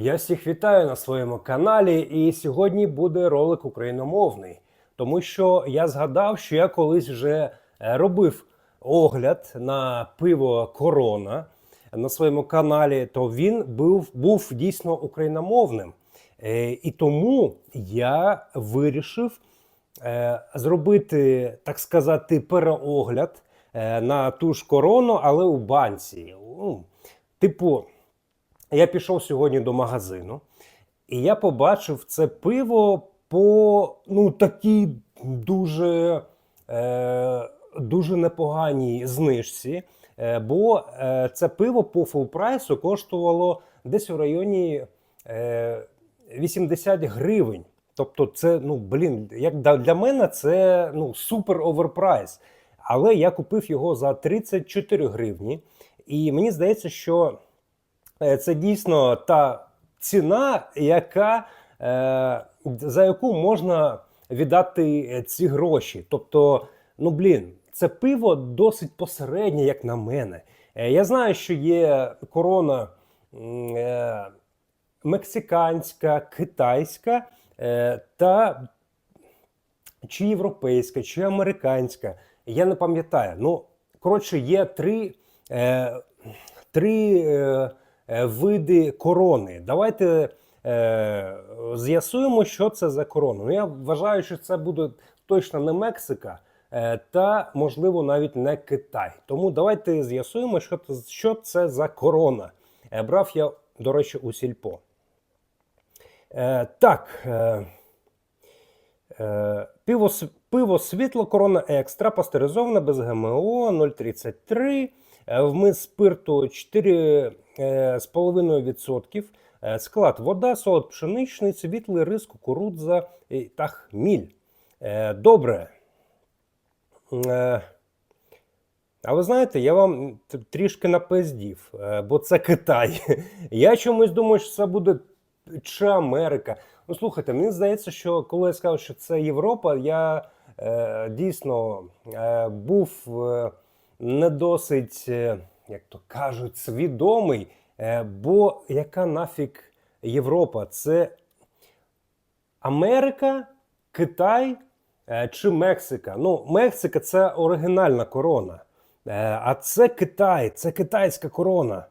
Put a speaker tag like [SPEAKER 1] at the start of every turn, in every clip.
[SPEAKER 1] Я всіх вітаю на своєму каналі, і сьогодні буде ролик україномовний, тому що я згадав, що я колись вже е, робив огляд на пиво Корона на своєму каналі, то він був, був дійсно україномовним. Е, І тому я вирішив е, зробити, так сказати, переогляд на ту ж корону, але у банці. Ну, Типу, я пішов сьогодні до магазину, і я побачив це пиво по ну, такій дуже, е, дуже непоганій знижці. Е, бо е, це пиво по фулпрайсу коштувало десь у районі е, 80 гривень. Тобто, це, ну, блін, як для мене це ну, супер оверпрайс. Але я купив його за 34 гривні. І мені здається, що це дійсно та ціна, яка, е, за яку можна віддати е, ці гроші. Тобто, ну блін, це пиво досить посереднє, як на мене. Е, я знаю, що є корона е, мексиканська, китайська е, та чи європейська, чи американська. Я не пам'ятаю. Ну, коротше, є три, е, три е, е, види корони. Давайте е, з'ясуємо, що це за корона. Ну, я вважаю, що це буде точно не Мексика. е, Та, можливо, навіть не Китай. Тому давайте з'ясуємо, що це, що це за корона. Е, Брав я, до речі, у сільпо. Е, так, е, Е, Пиво, пиво світло корона екстра, пастеризоване без ГМО 0,33, е, вмис спирту 4,5%, е, склад вода, солод пшеничний, світлий рис, кукурудза та хміль. Е, Добре. Е, А ви знаєте, я вам трішки напиздів, е, бо це Китай. Я чомусь думаю, що це буде чи Америка. Ну, слухайте, мені здається, що коли я сказав, що це Європа, я е, дійсно е, був е, не досить, е, як то кажуть, свідомий. Е, бо яка нафіг Європа? Це Америка, Китай е, чи Мексика? Ну, Мексика це оригінальна корона. А це Китай, це китайська корона.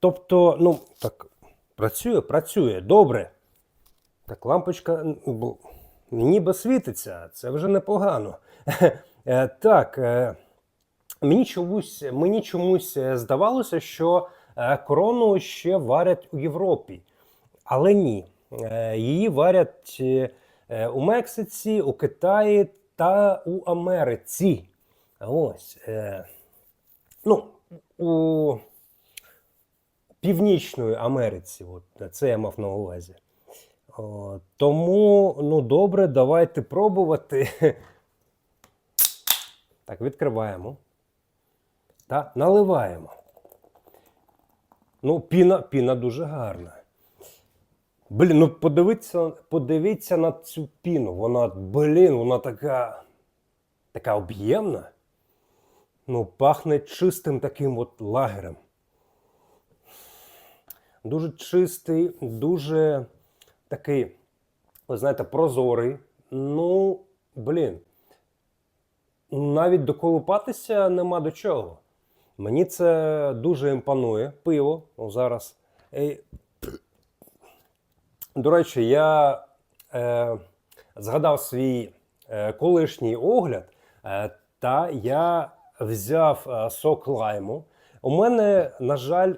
[SPEAKER 1] Тобто, ну, так, працює, працює, добре. Так, лампочка ніби світиться, це вже непогано. Так, мені чомусь, мені чомусь е, здавалося, що е, корону ще варять у Європі. Але ні. Е, Її варять у Мексиці, у Китаї та у Америці. Ось. Ну, у Північної Америці. От, це я мав на увазі. Тому, ну добре, давайте пробувати. Так, відкриваємо. Та наливаємо. Ну, піна, піна дуже гарна. Блін, ну подивіться, подивіться на цю піну. Вона, блін, вона така, така об'ємна. Ну, пахне чистим таким от лагерем. Дуже чистий, дуже такий, ви знаєте, прозорий. Ну, блін. Навіть доколупатися нема до чого. Мені це дуже імпонує. Пиво зараз. Е, До речі, я е, згадав свій е, колишній огляд, е, та я взяв е, сок лайму. У мене, на жаль,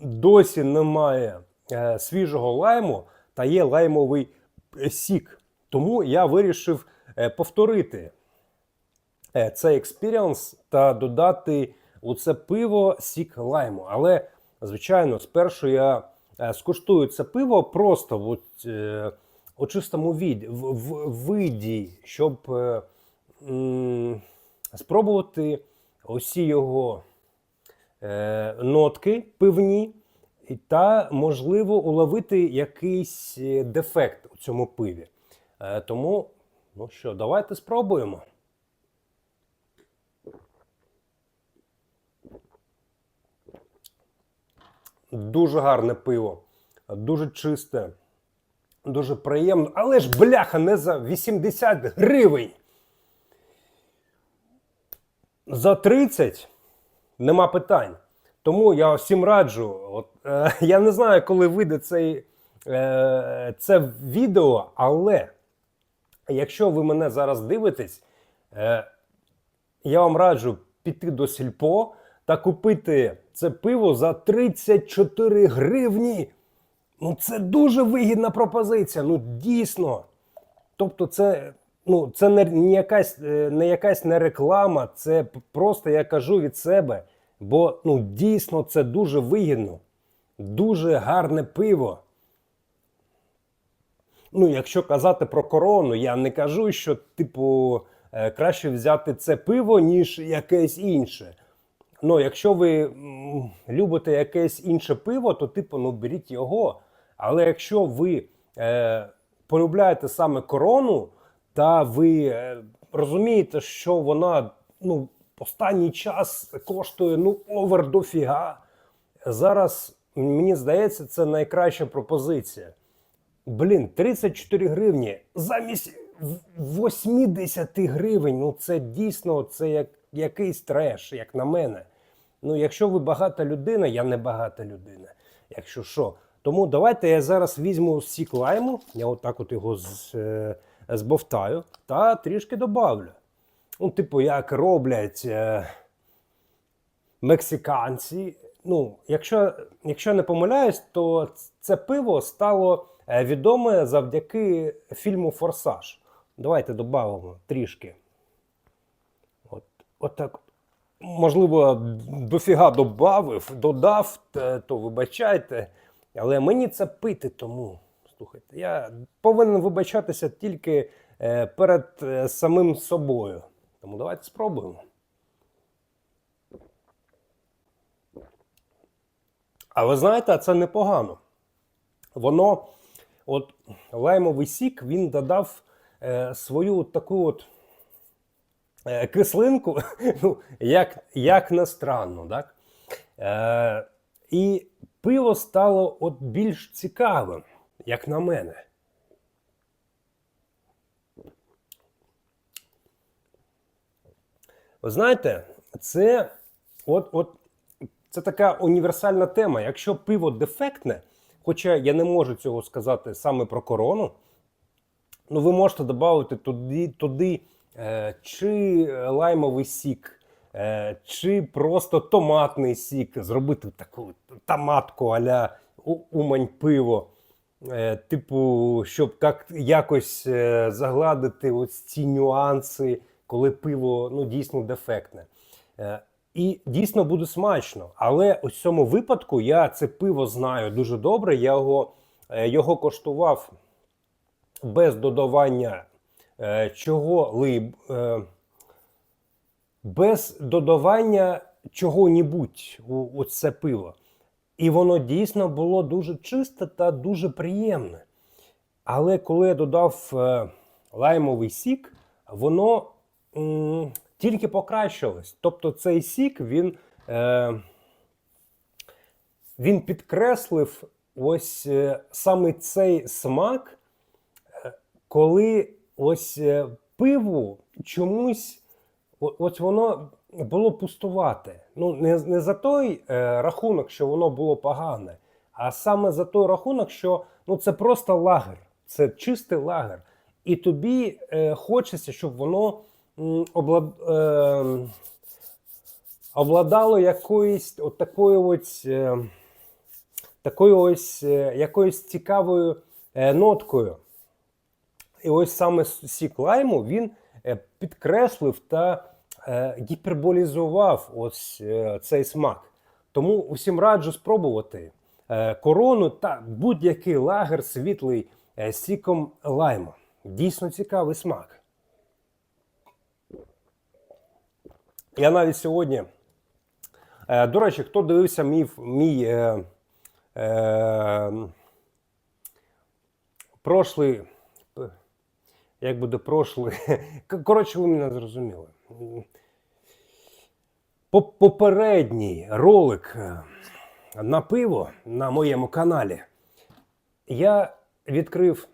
[SPEAKER 1] досі немає е, свіжого лайму та є лаймовий е, сік. Тому я вирішив е, повторити цей експіріанс та додати у це пиво сік лайму. Але, звичайно, спершу я е, скуштую це пиво просто от, е, у чистому від, в, в, виді, щоб е, м, спробувати усі його е, нотки пивні, та, можливо, уловити якийсь е, дефект у цьому пиві. Е, тому, ну що, давайте спробуємо. Дуже гарне пиво, дуже чисте, дуже приємно. Але ж бляха не за 80 гривень. За 30 нема питань. Тому я всім раджу. От, е, я не знаю, коли вийде цей, е, це відео, але якщо ви мене зараз дивитесь, е, я вам раджу піти до сільпо та купити це пиво за 34 гривні. Ну, це дуже вигідна пропозиція. Ну, дійсно. Тобто, це, ну, це не, не, якась, е, не якась не реклама, це просто я кажу від себе. Бо ну, дійсно це дуже вигідно, дуже гарне пиво. Ну, якщо казати про корону, я не кажу, що, типу, е, краще взяти це пиво, ніж якесь інше. Ну, якщо ви любите якесь інше пиво, то, типу, ну, беріть його. Але якщо ви е, полюбляєте саме корону, та ви е, розумієте, що вона ну, останній час коштує ну, овер дофіга, зараз, мені здається, це найкраща пропозиція. Блін, 34 гривні замість в- 80 гривень. Ну це дійсно це як якийсь треш, як на мене. Ну, якщо ви багата людина, я не багата людина. Якщо що. Тому давайте я зараз візьму сік лайму, я отак от його з, е, збовтаю та трішки добавлю. Ну, типу, як роблять е, мексиканці. Ну, якщо, якщо не помиляюсь, то це пиво стало е, відоме завдяки фільму Форсаж. Давайте додамо трішки. От, от так. Можливо, дофіга добавив, додав, то вибачайте. Але мені це пити тому. Слухайте, я повинен вибачатися тільки е, перед е, самим собою. Тому давайте спробуємо. А ви знаєте, це непогано. Воно, от лаймовий сік, він додав е, свою таку от е, кислинку, ну, як, як не странно, так? Е, і пиво стало от більш цікавим, як на мене. Ви знаєте, це от, от це така універсальна тема. Якщо пиво дефектне, хоча я не можу цього сказати саме про корону, ну ви можете додати туди, туди е, чи лаймовий сік, е, чи просто томатний сік, зробити таку томатку аля умань пиво. Е, типу, щоб як, якось е, загладити ось ці нюанси, коли пиво ну, дійсно дефектне. Е, і дійсно буде смачно. Але у цьому випадку я це пиво знаю дуже добре. Я його, е, його коштував без додавання е, чого-либ, е, без додавання чого-небудь у, це пиво. І воно дійсно було дуже чисте та дуже приємне. Але коли я додав е, лаймовий сік, воно тільки покращилось. Тобто цей сік він, він підкреслив ось саме цей смак, коли ось е, пиво чомусь ось воно було пустувати. Ну, не, не за той е, рахунок, що воно було погане, а саме за той рахунок, що ну, це просто лагер, це чистий лагер. І тобі е, хочеться, щоб воно м, облад, е, обладало якоюсь от такою ось, е, такою ось е, якоюсь цікавою е, ноткою. І ось саме сік лайму він е, підкреслив та е, гіперболізував ось е, цей смак. Тому усім раджу спробувати корону та будь-який лагер світлий сіком лайму. Дійсно цікавий смак. Я навіть сьогодні. До речі, хто дивився мій, мій е, е, прошлий як буде прошлий. К- Коротше, ви мене зрозуміли. Попередній ролик, е, на пиво на моєму каналі, я відкрив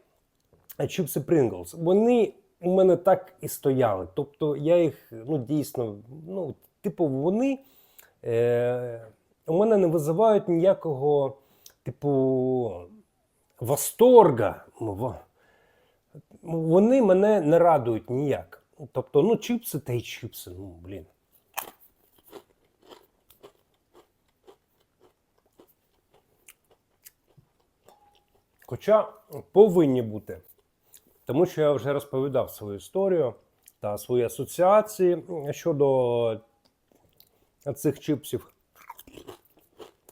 [SPEAKER 1] чіпси Pringles. Вони у мене так і стояли. Тобто я їх ну, дійсно, ну, типу, вони е, у мене не визивають ніякого, типу, восторга. Во- Вони мене не радують ніяк. Тобто, ну, чіпси та й чіпси, ну, блін. Хоча повинні бути. Тому що я вже розповідав свою історію та свої асоціації щодо цих чіпсів.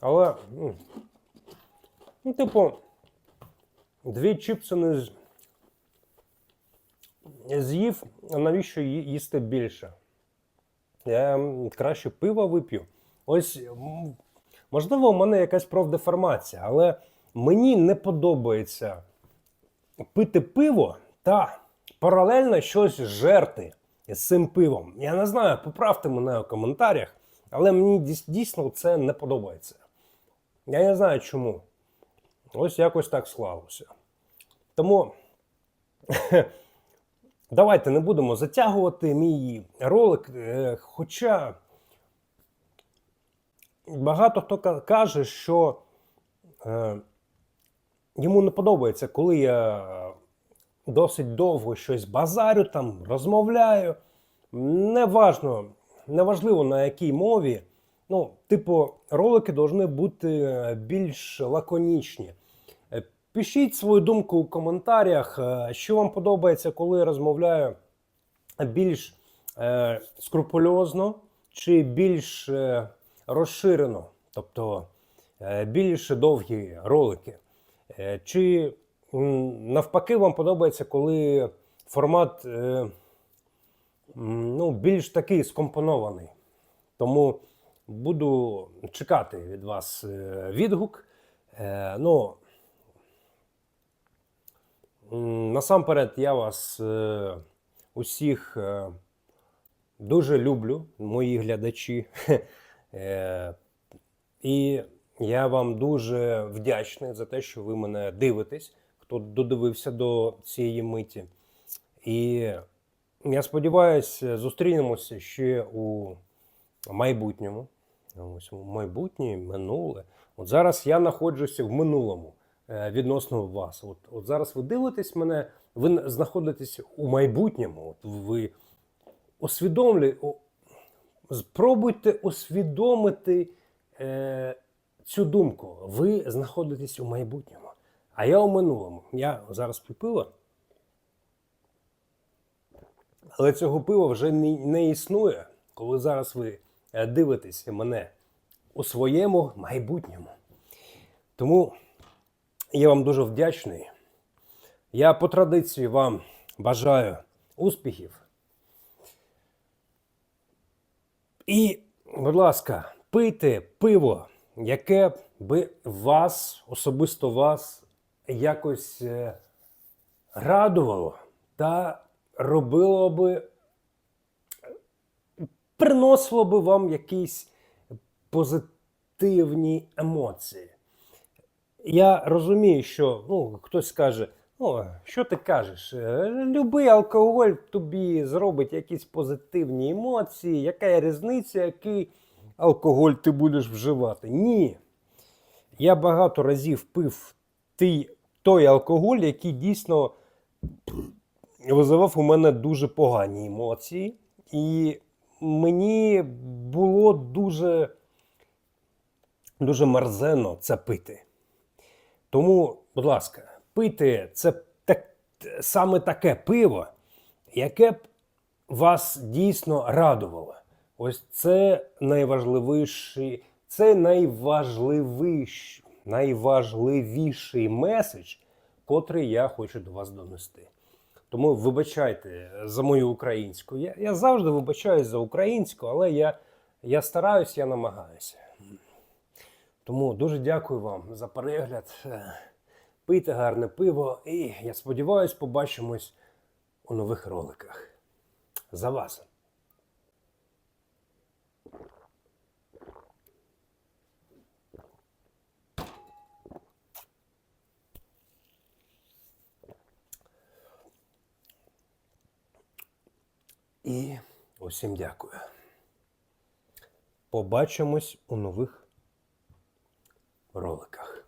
[SPEAKER 1] Але, ну, типу, дві чіпси не з'їв, навіщо їсти більше? Я краще пива вип'ю. Ось, можливо, у мене якась профдеформація, але мені не подобається пити пиво та паралельно щось жерти з цим пивом. Я не знаю, поправте мене у коментарях, але мені дійсно це не подобається. Я не знаю чому. Ось якось так склалося. Тому давайте не будемо затягувати мій ролик. е, Хоча багато хто каже, що е, йому не подобається, коли я досить довго щось базарю, там розмовляю. Неважно, неважливо на якій мові. Ну, типу, ролики повинні бути е, більш лаконічні. Пишіть свою думку у коментарях, е, що вам подобається, коли розмовляю більш е, скрупульозно чи більш е, розширено, тобто е, більш довгі ролики. Е, Чи м, навпаки вам подобається, коли формат е, ну, більш такий скомпонований. Тому буду чекати від вас е, відгук. Е, Ну, насамперед, я вас е, усіх е, дуже люблю, мої глядачі. Е, І я вам дуже вдячний за те, що ви мене дивитесь, хто додивився до цієї миті. І я сподіваюся, зустрінемося ще у майбутньому. Ось у майбутнє, минуле. От зараз я знаходжуся в минулому відносно вас. От, от зараз ви дивитесь мене, ви знаходитесь у майбутньому. От ви усвідомлюєте, спробуйте усвідомити е, цю думку. Ви знаходитесь у майбутньому, а я у минулому. Я зараз п'ю пиво, але цього пива вже не, не існує, коли зараз ви е, дивитеся мене у своєму майбутньому. Тому я вам дуже вдячний. Я по традиції вам бажаю успіхів. І, будь ласка, пийте пиво, яке би вас, особисто вас, якось е, радувало та робило би, приносило би вам якісь позитивні емоції. Я розумію, що ну, хтось скаже, ну, що ти кажеш? Е, Любий алкоголь тобі зробить якісь позитивні емоції. Яка різниця, який алкоголь ти будеш вживати? Ні. Я багато разів пив той, той алкоголь, який дійсно визивав у мене дуже погані емоції. І мені було дуже, дуже мерзенно це пити. Тому, будь ласка, пийте це так, саме таке пиво, яке б вас дійсно радувало. Ось це найважливіший, це найважливіш, найважливіший меседж, котрий я хочу до вас донести. Тому вибачайте за мою українську. Я, я завжди вибачаюсь за українську, але я, я стараюсь, я намагаюся. Тому дуже дякую вам за перегляд. Е, пийте гарне пиво і я сподіваюся, побачимось у нових роликах. За вас! І усім дякую. Побачимось у нових роликах.